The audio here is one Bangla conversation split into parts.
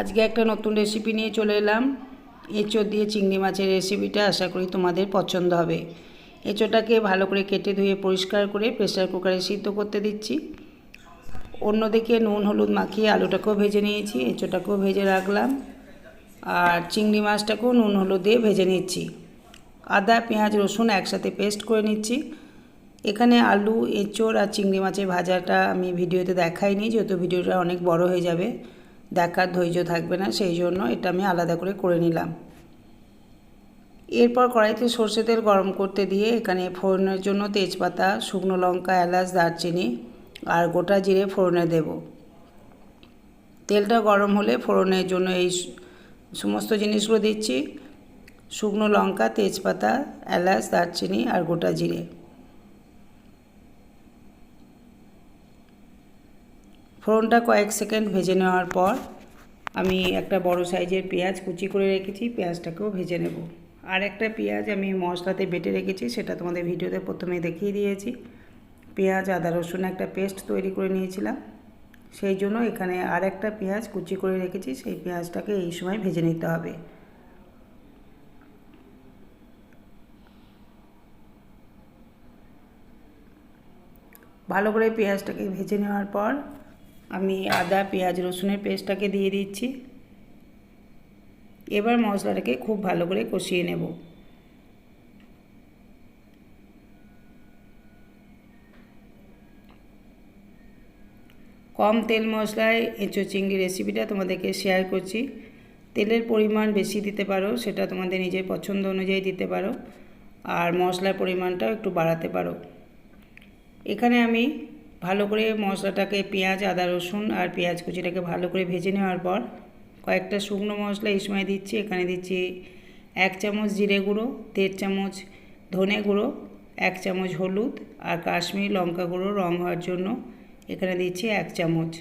আজকে একটা নতুন রেসিপি নিয়ে চলে এলাম। এঁচোড় দিয়ে চিংড়ি মাছের রেসিপিটা আশা করি তোমাদের পছন্দ হবে। এঁচোড়টাকে ভালো করে কেটে ধুয়ে পরিষ্কার করে প্রেসার কুকারে সিদ্ধ করতে দিচ্ছি। অন্যদিকে নুন, হলুদ মাখিয়ে আলুটাকেও ভেজে নিয়েছি, এঁচোড়টাকেও ভেজে রাখলাম। আর চিংড়ি মাছটাকেও নুন, হলুদ দিয়ে ভেজে নিচ্ছি। আদা, পেঁয়াজ, রসুন একসাথে পেস্ট করে নিচ্ছি। এখানে আলু, এঁচোড় আর চিংড়ি মাছের ভাজাটা আমি ভিডিওতে দেখাইনি, যেহেতু ভিডিওটা অনেক বড় হয়ে যাবে। দেখার ধৈর্য থাকবে না, সেই জন্য এটা আমি আলাদা করে করে নিলাম। এরপর কড়াইতে সর্ষে তেল গরম করতে দিয়ে এখানে ফোড়নের জন্য তেজপাতা, শুকনো লঙ্কা, এলাচ, দারচিনি আর গোটা জিরে ফোড়নে দেব। তেলটা গরম হলে ফোড়নের জন্য এই সমস্ত জিনিসগুলো দিচ্ছি। শুকনো লঙ্কা, তেজপাতা, এলাচ, দারচিনি আর গোটা জিরে। ফোড়নটা কয়েক সেকেন্ড ভেজে নেওয়ার পর আমি একটা বড় সাইজের পেঁয়াজ কুচি করে রেখেছি, পেঁয়াজটাকেও ভেজে নেব। আর একটা পেঁয়াজ আমি মশলাতে বেটে রেখেছি, সেটা তোমাদের ভিডিওতে প্রথমে দেখিয়ে দিয়েছি। পেঁয়াজ, আদা, রসুন একটা পেস্ট তৈরি করে নিয়েছিলাম। সেই জন্য এখানে আর একটা পেঁয়াজ কুচি করে রেখেছি, সেই পেঁয়াজটাকে এই সময় ভেজে নিতে হবে। ভালো করে পেঁয়াজটাকে ভেজে নেওয়ার পর আমি আদা, পেঁয়াজ, রসুনের পেস্টটাকে দিয়ে দিচ্ছি। এবার মশলাটাকে খুব ভালো করে কষিয়ে নেব। কম তেল মশলায় এঁচো চিংড়ি রেসিপিটা তোমাদেরকে শেয়ার করছি। তেলের পরিমাণ বেশি দিতে পারো, সেটা তোমাদের নিজের পছন্দ অনুযায়ী দিতে পারো। আর মশলার পরিমাণটাও একটু বাড়াতে পারো। এখানে আমি ভালো করে মশলাটাকে পেঁয়াজ, আদা, রসুন আর পেঁয়াজ কুচিটাকে ভালো করে ভেজে নেওয়ার পর কয়েকটা শুকনো মশলা এই সময় দিচ্ছি। এখানে দিচ্ছি এক চামচ জিরে গুঁড়ো, দেড় চামচ ধনে গুঁড়ো, এক চামচ হলুদ আর কাশ্মীরি লঙ্কা গুঁড়ো রঙ হওয়ার জন্য এখানে দিচ্ছি এক চামচ।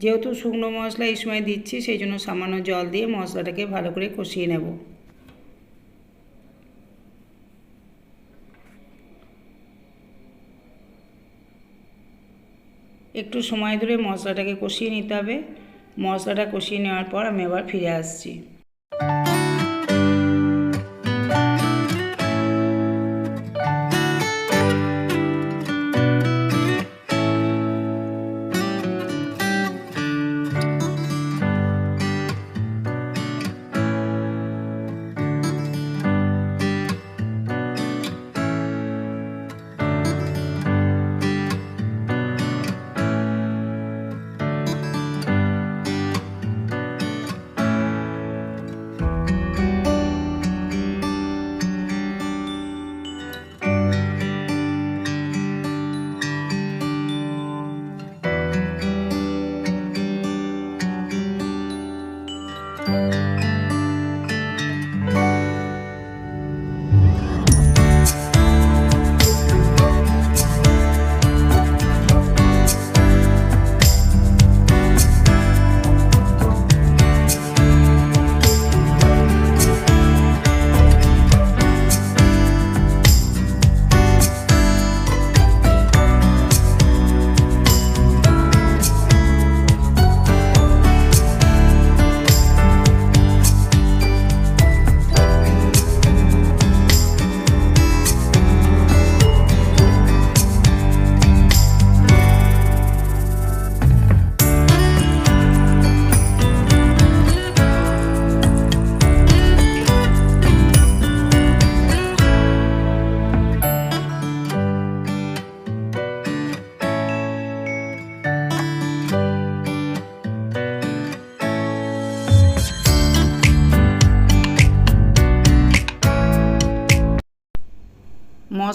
যেহেতু শুকনো মশলা এই সময় দিচ্ছি, সেই জন্য সামান্য জল দিয়ে মশলাটাকে ভালো করে কষিয়ে নেব। একটু সময় ধরে মশলাটাকে কষিয়ে নিতে হবে। মশলাটা কষিয়ে নেওয়ার পর আমি আবার ফিরে আসছি।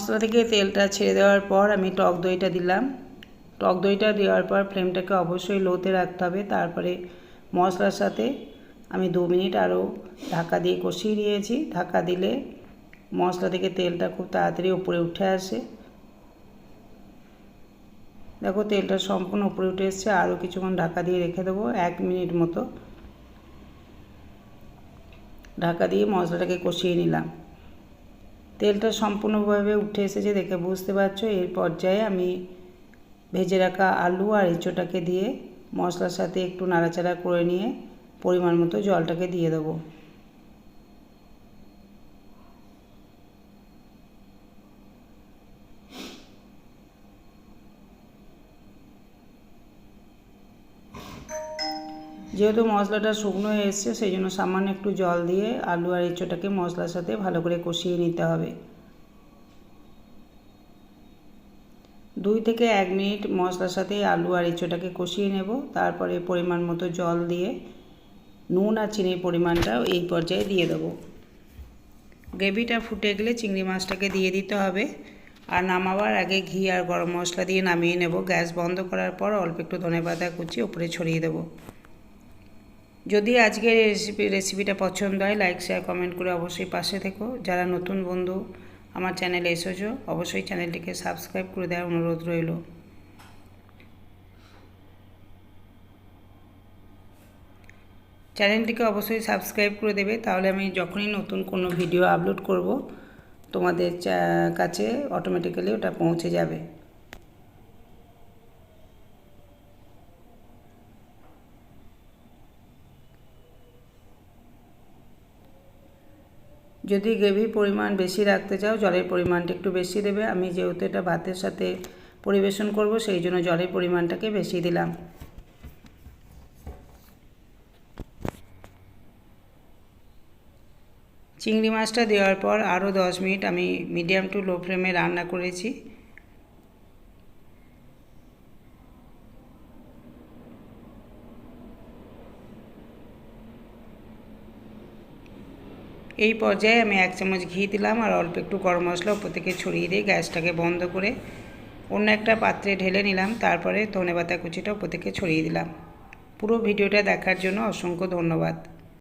মশলা থেকে তেলটা ছেড়ে দেওয়ার পর আমি টক দইটা দিলাম। টক দইটা দেওয়ার পর ফ্লেমটাকে অবশ্যই লোতে রাখতে হবে। তারপরে মশলার সাথে আমি দু মিনিট আরও ঢাকা দিয়ে কষিয়ে নিয়েছি। ঢাকা দিলে মশলা থেকে তেলটা খুব তাড়াতাড়ি উপরে উঠে আসে। দেখো তেলটা সম্পূর্ণ উপরে উঠে এসছে। আরও কিছুক্ষণ ঢাকা দিয়ে রেখে দেবো, এক মিনিট মতো। ঢাকা দিয়ে মশলাটাকে কষিয়ে নিলাম। তেলটা সম্পূর্ণভাবে উঠে এসেছে দেখে বুঝতে পারছ। এই পর্যায়ে আমি ভেজে রাখা আলু আর এঁচোটাকে দিয়ে মশলার সাথে একটু নাড়াচাড়া করে নিয়ে পরিমাণ মতো জলটাকে দিয়ে দেবো। যেহেতু মশলাটা শুকনো হয়ে এসছে, সেই জন্য সামান্য একটু জল দিয়ে আলু আর এঁচোটাকে মশলার সাথে ভালো করে কষিয়ে নিতে হবে। দুই থেকে এক মিনিট মশলার সাথে আলু আর এঁচোটাকে কষিয়ে নেব। তারপরে পরিমাণ মতো জল দিয়ে নুন আর চিনির পরিমাণটা এই পর্যায়ে দিয়ে দেবো। গ্রেভিটা ফুটে গেলে চিংড়ি মাছটাকে দিয়ে দিতে হবে। আর নামাবার আগে ঘি আর গরম মশলা দিয়ে নামিয়ে নেব। গ্যাস বন্ধ করার পর অল্প একটু ধনে পাতা কুচি ওপরে ছড়িয়ে দেবো। যদি আজকের রেসিপি রেসিপিটা পছন্দ হয় লাইক শেয়ার কমেন্ট করে অবশ্যই পাশে থেকো। যারা নতুন বন্ধু আমার চ্যানেলে এসেছ, অবশ্যই চ্যানেলটিকে সাবস্ক্রাইব করে দেওয়ার অনুরোধ রইল। চ্যানেলটিকে অবশ্যই সাবস্ক্রাইব করে দেবে, তাহলে আমি যখনই নতুন কোনো ভিডিও আপলোড করব, তোমাদের কাছে অটোমেটিক্যালি ওটা পৌঁছে যাবে। যদি গ্রেভির পরিমাণ বেশি রাখতে চাও, জলের পরিমাণটা একটু বেশি দেবে। আমি যেহেতু এটা ভাতের সাথে পরিবেশন করব, সেই জন্য জলের পরিমাণটাকে বেশি দিলাম। চিংড়ি মাছটা দেওয়ার পর আরও দশ মিনিট আমি মিডিয়াম টু লো ফ্লেমে রান্না করেছি। এই পর্যায়ে আমি এক চামচ ঘি দিলাম আর অল্প একটু গরম মশলা উপর থেকে ছড়িয়ে দিয়ে গ্যাসটাকে বন্ধ করে অন্য একটা পাত্রে ঢেলে নিলাম। তারপরে ধনে পাতা কুচিটা উপর থেকে ছড়িয়ে দিলাম। পুরো ভিডিওটা দেখার জন্য অসংখ্য ধন্যবাদ।